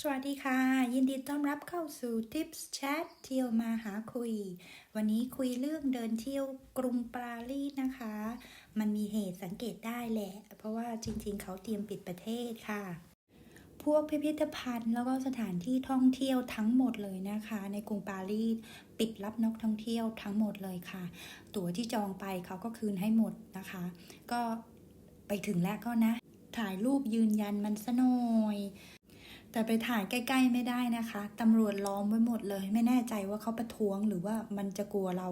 สวัสดีค่ะ ยินดีต้อนรับเข้าสู่ Tips Chat เที่ยวมาหาคุย วันนี้คุยเรื่องเดินเที่ยวกรุงปารีสนะคะ มันมีเหตุสังเกตได้แหละ เพราะว่าจริงๆ เขาเตรียมปิดประเทศค่ะ พวกพิพิธภัณฑ์แล้วก็สถานที่ท่องเที่ยวทั้งหมดเลยนะคะ ในกรุงปารีสปิดรับนักท่องเที่ยวทั้งหมดเลยค่ะ ตั๋วที่จองไปเขาก็คืนให้หมดนะคะ ก็ไปถึงแล้วก็นะ ถ่ายรูปยืนยันมันซะหน่อย แต่ไปถ่ายใกล้ ๆ ไม่ได้นะคะตำรวจล้อมไว้หมดเลย ไม่แน่ใจว่าเขาประท้วงหรือว่ามันจะกลัวเรา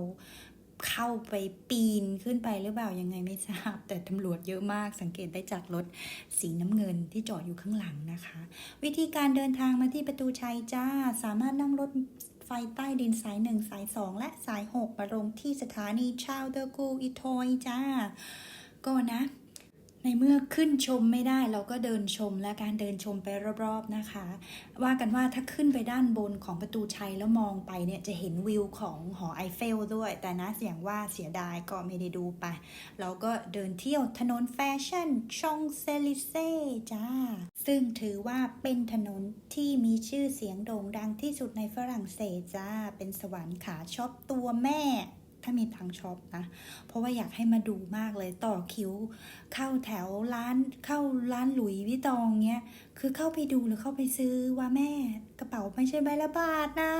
เข้าไปปีนขึ้นไปหรือเปล่ายังไงไม่ทราบ แต่ตำรวจเยอะมากสังเกตได้จากรถสีน้ำเงินที่จอดอยู่ข้างหลังนะคะ วิธีการเดินทางมาที่ประตูชัยจ้า สามารถนั่งรถไฟใต้ดินสาย 1 สาย 2 และสาย 6 มาลงที่สถานีชาวเดอร์กูอิทอยจ้า ก็นะ ในเมื่อขึ้นชมไม่ได้เราก็เดินชมและการเดินชมไปรอบๆนะคะ ว่ากันว่าถ้าขึ้นไปด้านบนของประตูชัยแล้วมองไปเนี่ยจะเห็นวิวของหอไอเฟลด้วย แต่นะเสียงว่าเสียดายก็ไม่ได้ดูไป เราก็เดินเที่ยวถนนแฟชั่นชองเซลิเซ่จ้า ซึ่งถือว่าเป็นถนนที่มีชื่อเสียงโด่งดังที่สุดในฝรั่งเศสจ้า เป็นสวรรค์ขาช็อปตัวแม่ ถ้ามีทางช็อปนะ เพราะว่าอยากให้มาดูมากเลยต่อคิวเข้าแถวร้านเข้าร้านหลุยวิตองเนี้ย คือเข้าไปดูหรือเข้าไปซื้อว่าแม่กระเป๋าไม่ใช่ใบละบาทนะ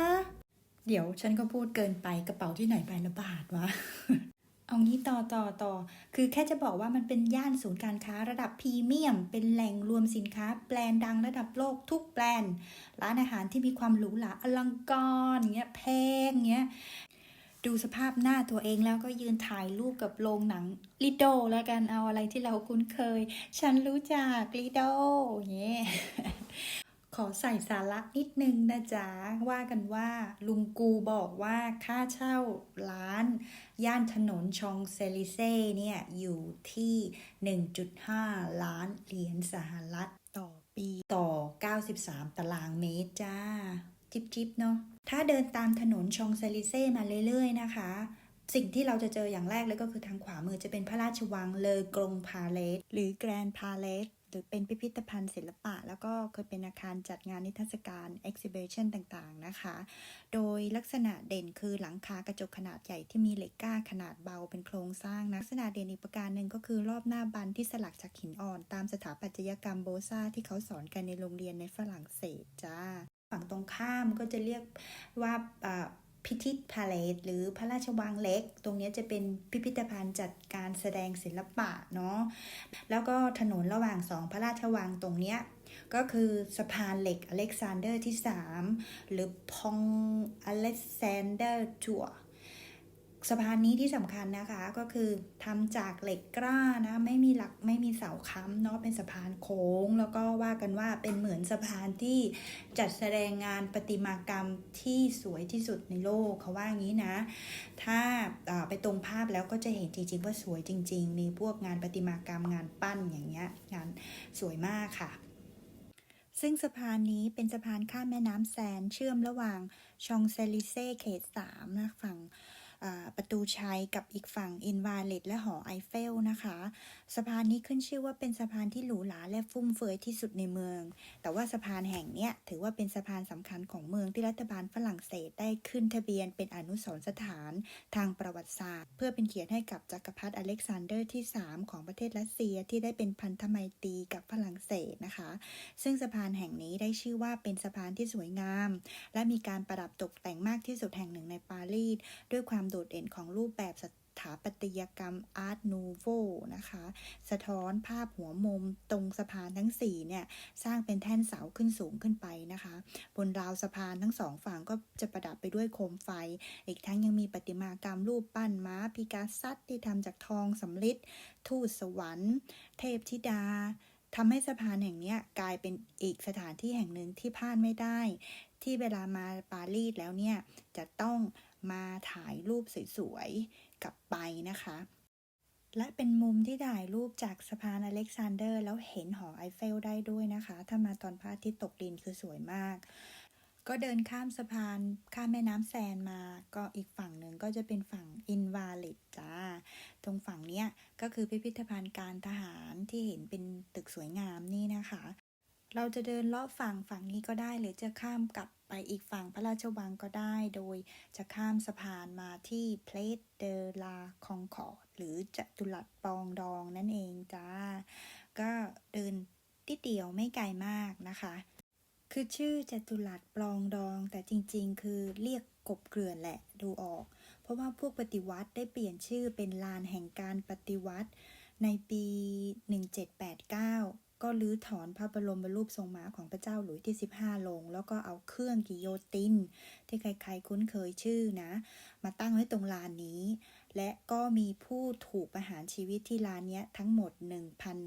เดี๋ยวฉันก็พูดเกินไปกระเป๋าที่ไหนใบละบาทวะเอางี้ต่อต่อต่อ คือแค่จะบอกว่ามันเป็นย่านศูนย์การค้าระดับพรีเมียม เป็นแหล่งรวมสินค้า แบรนด์ดังระดับโลกทุกแบรนด์ ร้านอาหารที่มีความหรูหราอลังการเงี้ยแพงเงี้ย ดูสภาพหน้าตัวเองแล้วก็ยืนถ่ายรูปกับโรงหนังลิโดแล้วกันเอาอะไรที่เราคุ้นเคย ฉันรู้จักลิโดเงี้ขอใส่สาระนิดนึงนะจ๊ะ ว่ากันว่าลุงกูบอกว่าค่าเช่าร้าน ย่านถนนชองเซลิเซ่เนี่ย อยู่ที่ 1.5 ล้านเหรียญสหรัฐต่อปีต่อ 93 ตารางเมตรจ้า จิบจิบเนาะ ถ้าเดินตามถนนชองเซลิเซ่มาเรื่อยๆนะคะ สิ่งที่เราจะเจออย่างแรกเลยก็คือทางขวามือจะเป็นพระราชวังเลอกรงพาเลสหรือแกรนพาเลสหรือเป็นพิพิธภัณฑ์ศิลปะ แล้วก็เคยเป็นอาคารจัดงานนิทรรศการ exhibition ต่างๆนะคะ โดยลักษณะเด่นคือหลังคากระจกขนาดใหญ่ที่มีเหล็กก้าขนาดเบาเป็นโครงสร้างนะลักษณะเด่นอีกประการหนึ่งก็คือรอบหน้าบันที่สลักจากหินอ่อน ตามสถาปัตยกรรมโบซาที่เขาสอนกันในโรงเรียนในฝรั่งเศสจ้า ฝั่งตรงข้ามก็จะเรียกว่าพิพิธพาเลตหรือพระราชวังเล็ก ตรงนี้จะเป็นพิพิธภัณฑ์จัดการแสดงศิลปะเนาะแล้วก็ถนนระหว่างสองพระราชวังตรงเนี้ยก็คือสะพานเหล็กอเล็กซานเดอร์ที่ 3 หรือพองอเล็กซานเดอร์จัว สะพานนี้ที่สำคัญนะคะก็คือทำจากเหล็กกล้านะไม่มีหลักไม่มีเสาค้ำเนาะเป็นสะพานโค้ง แล้วก็ว่ากันว่าเป็นเหมือนสะพานที่จัดแสดงงานประติมากรรมที่สวยที่สุดในโลกเขาว่างี้นะ ถ้าไปตรงภาพแล้วก็จะเห็นจริงๆว่าสวยจริง ๆ มีพวกงานประติมากรรมงานปั้นอย่างเงี้ยงานสวยมากค่ะซึ่งสะพานนี้เป็นสะพานข้ามแม่น้ำแซนเชื่อมระหว่างชองเซลิเซ่เขต3นะฝั่ง ตูชัยกับอีกฝั่งอินวาเลตและหอไอเฟลนะคะ สะพานนี้ขึ้นชื่อว่าเป็นสะพานที่หรูหราและฟุ่มเฟือยที่สุดในเมือง แต่ว่าสะพานแห่งเนี้ยถือว่าเป็นสะพานสำคัญของเมืองที่รัฐบาลฝรั่งเศสได้ขึ้นทะเบียนเป็นอนุสรณ์สถานทางประวัติศาสตร์ เพื่อเป็นเกียรติให้กับจักรพรรดิอเล็กซานเดอร์ที่ 3 ของประเทศรัสเซียที่ได้เป็นพันธไมตรีกับฝรั่งเศสนะคะ ซึ่งสะพานแห่งนี้ได้ชื่อว่าเป็นสะพานที่สวยงาม และมีการประดับตกแต่งมากที่สุดแห่งหนึ่งในปารีสด้วยความโดดเด่นของรูปแบบสถาปัตยกรรมอาร์ตนูโวนะคะ สะท้อนภาพหัวมุมตรงสะพานทั้ง4เนี่ย สร้างเป็นแท่นเสาขึ้นสูงขึ้นไปนะคะ บนราวสะพานทั้งสองฝั่งก็จะประดับไปด้วยโคมไฟ อีกทั้งยังมีประติมากรรมรูปปั้นม้าพิกาซัตที่ทำจากทองสำริดทูตสวรรค์ เทพธิดาทำให้สะพานแห่งนี้กลายเป็นอีกสถานที่แห่งหนึ่งที่พลาดไม่ได้ ที่เวลามาปารีสแล้วเนี่ยจะต้อง มาถ่ายรูปสวยๆ กลับไปนะคะ และเป็นมุมที่ถ่ายรูปจากสะพานอเล็กซานเดอร์ แล้วเห็นหอไอเฟลได้ด้วยนะคะ ถ้ามาตอนพระอาทิตย์ตกดินคือสวยมาก ก็เดินข้ามสะพานข้ามแม่น้ำแซนมา ก็อีกฝั่งหนึ่งก็จะเป็นฝั่งอินวาลิดจ้า ตรงฝั่งเนี้ยก็คือพิพิธภัณฑ์การทหารที่เห็นเป็นตึกสวยงามนี่นะคะ เราจะเดินเลาะฝั่งฝั่งนี้ก็ได้ หรือจะข้ามกลับไปอีกฝั่งพระราชวังก็ได้ โดยจะข้ามสะพานมาที่เพลสเดลาคองคอร์ดหรือจัตุรัสปองดองนั่นเองจ้า ก็เดินติดเดียวไม่ไกลมากนะคะ คือชื่อจัตุรัสปลองดอง แต่จริงๆ คือเรียกกบเกลื่อนแหละดูออก เพราะว่าพวกปฏิวัติได้เปลี่ยนชื่อเป็นลานแห่งการปฏิวัติในปี 1789 ก็รื้อถอนพระบรมรูปทรงม้าของพระเจ้าหลุยที่ 15 ลง แล้วก็เอาเครื่องกิโยติน ที่ใครๆคุ้นเคยชื่อนะ มาตั้งไว้ตรงลานนี้ และก็มีผู้ถูกประหารชีวิตที่ลานนี้ทั้งหมด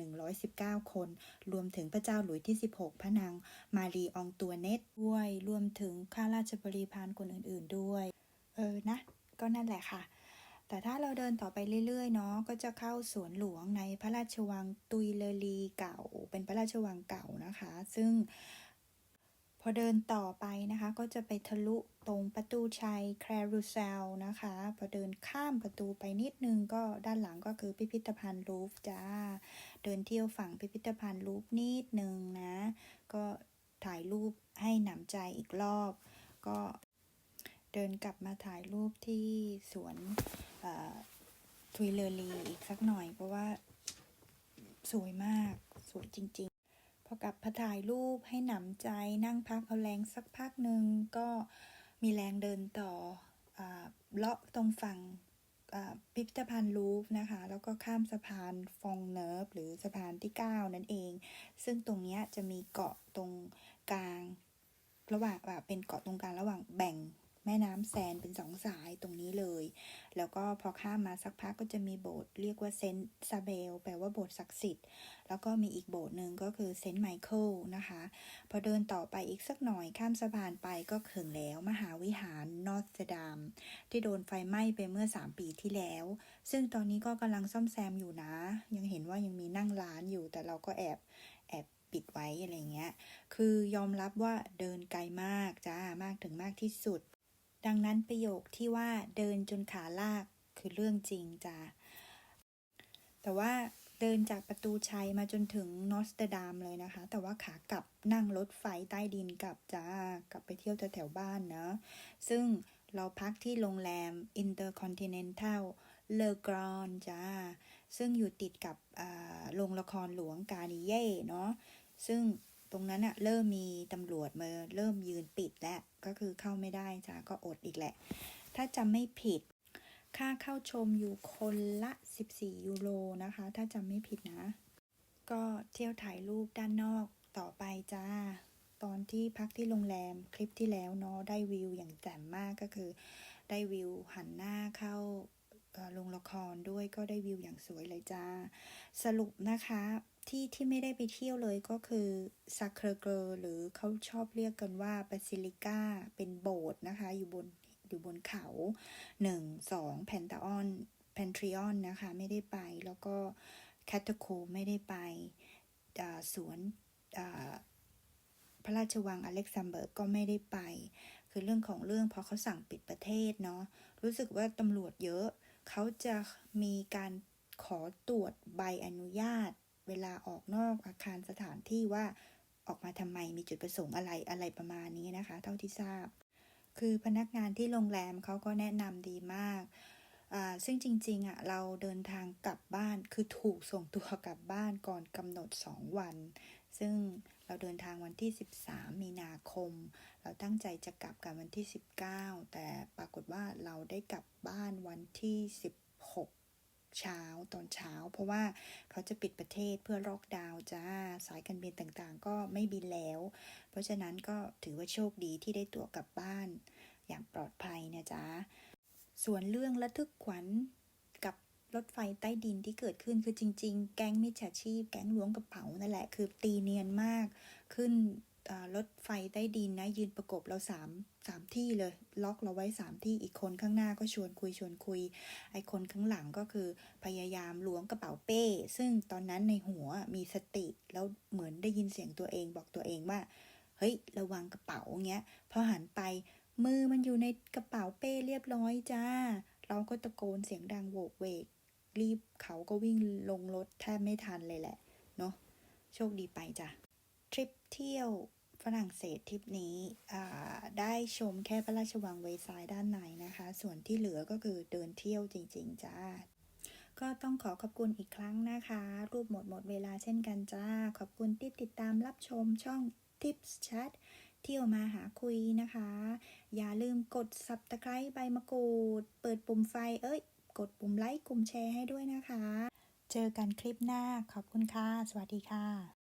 1,119 คน รวมถึงพระเจ้าหลุยที่ 16 พระนางมารีอองตัวเนตด้วย รวมถึงข้าราชบริพารคนอื่น ๆด้วย เออนะ ก็นั่นแหละค่ะ แต่ถ้าเราเดินต่อไปเรื่อยๆเนาะก็จะเข้าสวนหลวงในพระราชวังตุยเลรีเก่า เป็นพระราชวังเก่านะคะ ซึ่ง พอเดินต่อไปนะคะ ก็จะไปทะลุตรงประตูชัยแครูเซลนะคะ พอเดินข้ามประตูไปนิดนึงก็ด้านหลังก็คือพิพิธภัณฑ์ลูฟจ้า เดินเที่ยวฝั่งพิพิธภัณฑ์ลูฟนิดนึงนะ ก็ถ่ายรูปให้หนำใจอีกรอบ ก็เดินกลับมาถ่ายรูปที่สวน ทุยเลอรีอีกสักหน่อย เพราะว่าสวยมากสวยจริง ๆ พอกลับมาถ่ายรูปให้หนำใจนั่งพักเอาแรงสักพักหนึ่งก็มีแรงเดินต่ออเลาะตรงฝั่งพิพิธภัณฑ์ลูฟนะคะ แล้วก็ข้ามสะพานฟองเนิร์ฟหรือสะพานที่ 9 นั่นเอง ซึ่งตรงนี้จะมีเกาะตรงกลางระหว่างแบบเป็นเกาะตรงกลางระหว่างแบ่ง แม่น้ำแซนเป็นสองสายตรงนี้เลย แล้วก็พอข้ามมาสักพักก็จะมีโบสถ์เรียกว่าเซนต์ซาเบล แปลว่าโบสถ์ศักดิ์สิทธิ์ แล้วก็มีอีกโบสถ์หนึ่งก็คือเซนต์ไมเคิลนะคะ พอเดินต่อไปอีกสักหน่อยข้ามสะพานไปก็ถึงแล้วมหาวิหารนอร์ทดามที่โดนไฟไหม้ไปเมื่อ 3 ปีที่แล้ว ซึ่งตอนนี้ก็กำลังซ่อมแซมอยู่นะ ยังเห็นว่ายังมีนั่งร้านอยู่แต่เราก็แอบแอบปิดไว้อะไรเงี้ย คือยอมรับว่าเดินไกลมากจ้ามากถึงมากที่สุด ดังนั้นประโยคที่ว่าเดินจนขาลากคือเรื่องจริงจ้าแต่ว่าเดินจากประตูชัยมาจนถึงนอสเตดามเลยนะคะ แต่ว่าขากลับนั่งรถไฟใต้ดินกลับจ้ากลับไปเที่ยวแถวบ้านเนะซึ่งเราพักที่โรงแรม Intercontinental เลอกรอนจ้า ซึ่งอยู่ติดกับโรงละครหลวงกานิเย่เนาะซึ่ง ตรงนั้นอะเริ่มมีตำรวจมาเริ่มยืนปิดแล้วก็คือเข้าไม่ได้จ้าก็อดอีกแหละ ถ้าจำไม่ผิด ค่าเข้าชมอยู่คนละ 14 ยูโรนะคะ ถ้าจำไม่ผิดนะ ก็เที่ยวถ่ายรูปด้านนอกต่อไปจ้า ตอนที่พักที่โรงแรมคลิปที่แล้วเนาะได้วิวอย่างแจ่มมากก็คือ ได้วิวหันหน้าเข้าโรงละครด้วยก็ได้วิวอย่างสวยเลยจ้า สรุปนะคะ ที่ที่ไม่ได้ไปเที่ยวเลยก็คือซาเครเกอร์หรือเขาชอบเรียกกันว่าบาซิลิก้าเป็นโบสถ์นะคะ อยู่บนอยู่บนเขาหนึ่งสองแพนตาออนแพนทริออนนะคะ ไม่ได้ไปแล้วก็แคทโคไม่ได้ไปสวนพระราชวังอเล็กซานเบิร์กก็ไม่ได้ไป คือเรื่องของเรื่องพอเขาสั่งปิดประเทศเนาะรู้สึกว่าตำรวจเยอะ เขาจะมีการขอตรวจใบอนุญาต เวลาออกนอกอาคารสถานที่ว่าออกมาทำไมมีจุดประสงค์อะไรอะไรประมาณนี้นะคะ เท่าที่ทราบ คือพนักงานที่โรงแรมเขาก็แนะนำดีมากอ่าซึ่งจริงๆอะเราเดินทางกลับบ้านคือถูกส่งตัวกลับบ้านก่อนกำหนด 2 วัน ซึ่งเราเดินทางวันที่ 13 มีนาคม เราตั้งใจจะกลับกันวันที่ 19 แต่ปรากฏว่าเราได้กลับบ้านวันที่ 16 เช้าตอนเช้า เพราะว่าเขาจะปิดประเทศเพื่อล็อกดาวน์จ้าสายการบินต่างๆ ก็ไม่บินแล้ว เพราะฉะนั้นก็ถือว่าโชคดีที่ได้ตั๋วกลับบ้าน อย่างปลอดภัยนะจ๊ะส่วนเรื่องระทึกขวัญกับรถไฟใต้ดินที่เกิดขึ้นคือจริง ๆ แก๊งมิจฉาชีพ แก๊งล้วงกระเป๋านั่นแหละคือตีเนียนมาก ขึ้น รถไฟใต้ดินนะยืนประกบเราสามสามที่เลย ล็อกเราไว้สามที่อีกคนข้างหน้าก็ชวนคุยชวนคุย ไอ้คนข้างหลังก็คือพยายามล้วงกระเป๋าเป้ ซึ่งตอนนั้นในหัวมีสติ แล้วเหมือนได้ยินเสียงตัวเองบอกตัวเองว่า เฮ้ย ระวังกระเป๋าเงี้ยพอหันไปมือมันอยู่ในกระเป๋าเป้เรียบร้อยจ้า เราก็ตะโกนเสียงดังโวกเวก รีบเขาก็วิ่งลงรถแทบไม่ทันเลยแหละ เนาะโชคดีไปจ้ะทริปเที่ยว รั่งเศสทริปนี้ได้ชมแค่พระราชวังเวซายน์ด้านในนะคะ ส่วนที่เหลือก็คือเดินเที่ยวจริง ๆ จ้า ก็ต้องขอขอบคุณอีกครั้งนะคะ รูปหมดหมดเวลาเช่นกันจ้า ขอบคุณที่ติดตามรับชมช่อง Tips Chat เที่ยวมาหาคุยนะคะ อย่าลืมกด subscribe ใบมะกรูด เปิดปุ่มไฟเอ้ย กดปุ่มไลค์กลุ่มแชร์ให้ด้วยนะคะ เจอกันคลิปหน้าขอบคุณค่ะ สวัสดีค่ะ